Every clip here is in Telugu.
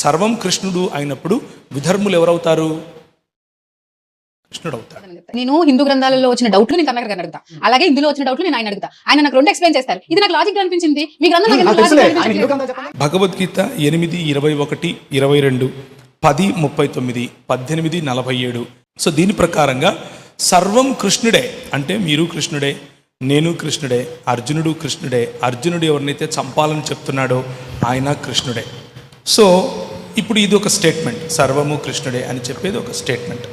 సర్వం కృష్ణుడు అయినప్పుడు విధర్ములు ఎవరవుతారు? కృష్ణుడు అవుతాడు నేను హిందూ గ్రంథాలలో వచ్చిన డౌట్లు నేను కర్ణాకర్ అడుగుతా. అలాగే ఇందులో వచ్చిన డౌట్లు నేను ఆయన అడుగుతా. ఆయన నాకు రెండు ఎక్స్ప్లెయిన్ చేస్తారు. ఇది నాకు లాజిక్ అనిపించింది. మీ గ్రంథం భగవద్గీత ఎనిమిది ఇరవై ఒకటి ఇరవై రెండు పది ముప్పై తొమ్మిది పద్దెనిమిది నలభై ఏడు. సో దీని ప్రకారంగా సర్వం కృష్ణుడే అంటే మీరు కృష్ణుడే నేను కృష్ణుడే అర్జునుడు కృష్ణుడే అర్జునుడు ఎవరినైతే చంపాలని చెప్తున్నాడో ఆయన కృష్ణుడే. సో ఇప్పుడు ఇది ఒక స్టేట్మెంట్ సర్వము కృష్ణుడే అని చెప్పేది ఒక స్టేట్మెంట్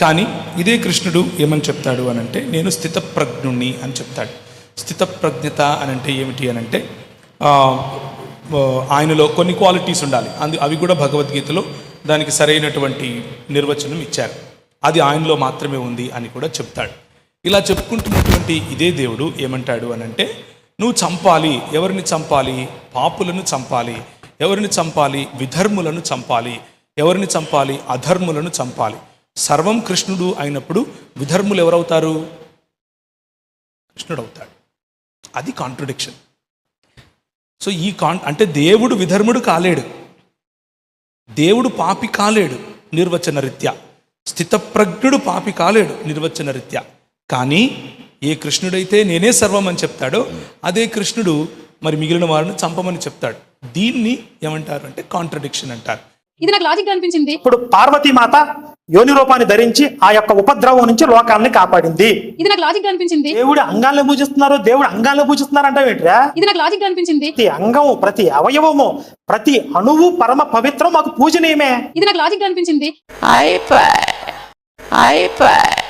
కానీ ఇదే కృష్ణుడు ఏమని చెప్తాడు అని అంటే నేను స్థితప్రజ్ఞుణ్ణి అని చెప్తాడు. స్థితప్రజ్ఞత అని అంటే ఏమిటి అని అంటే ఆయనలో కొన్ని క్వాలిటీస్ ఉండాలి. అందు అవి కూడా భగవద్గీతలో దానికి సరైనటువంటి నిర్వచనం ఇచ్చారు. అది ఆయనలో మాత్రమే ఉంది అని కూడా చెప్తాడు. ఇలా చెప్పుకుంటున్నటువంటి ఇదే దేవుడు ఏమంటాడు అని అంటే నువ్వు చంపాలి. ఎవరిని చంపాలి? పాపులను చంపాలి. ఎవరిని చంపాలి? విధర్ములను చంపాలి. ఎవరిని చంపాలి? అధర్ములను చంపాలి. సర్వం కృష్ణుడు అయినప్పుడు విధర్ములు ఎవరవుతారు? కృష్ణుడు అవుతాడు అది కాంట్రడిక్షన్ సో ఈ కాన్ అంటే దేవుడు విధర్ముడు కాలేడు. దేవుడు పాపి కాలేడు నిర్వచన రీత్యా. స్థితప్రజ్ఞుడు పాపి కాలేడు నిర్వచన రీత్యా. కానీ ఏ కృష్ణుడైతే నేనే సర్వం అని చెప్తాడో అదే కృష్ణుడు మరి మిగిలిన వారిని చంపమని చెప్తాడు. దీన్ని ఏమంటారు అంటే కాంట్రడిక్షన్ అంటారు. ఇది నాకు లాజిక్ అనిపించింది. ఇప్పుడు పార్వతీమాత యోని రూపాన్ని ధరించి ఆ యొక్క ఉపద్రవం నుంచి లోకాన్ని కాపాడింది. ఇది నాకు లాజిక్ అనిపించింది. దేవుడు అంగాలను పూజిస్తున్నారు దేవుడు అంగాలను పూజిస్తున్నారు అంటే ఏంట్రా? ఇది నాకు లాజిక్ అనిపించింది. ప్రతి అంగము ప్రతి అవయవము ప్రతి అణువు పరమ పవిత్రం మాకు పూజనీయమే. ఇది నాకు లాజిక్ అనిపించింది. iPad, iPad.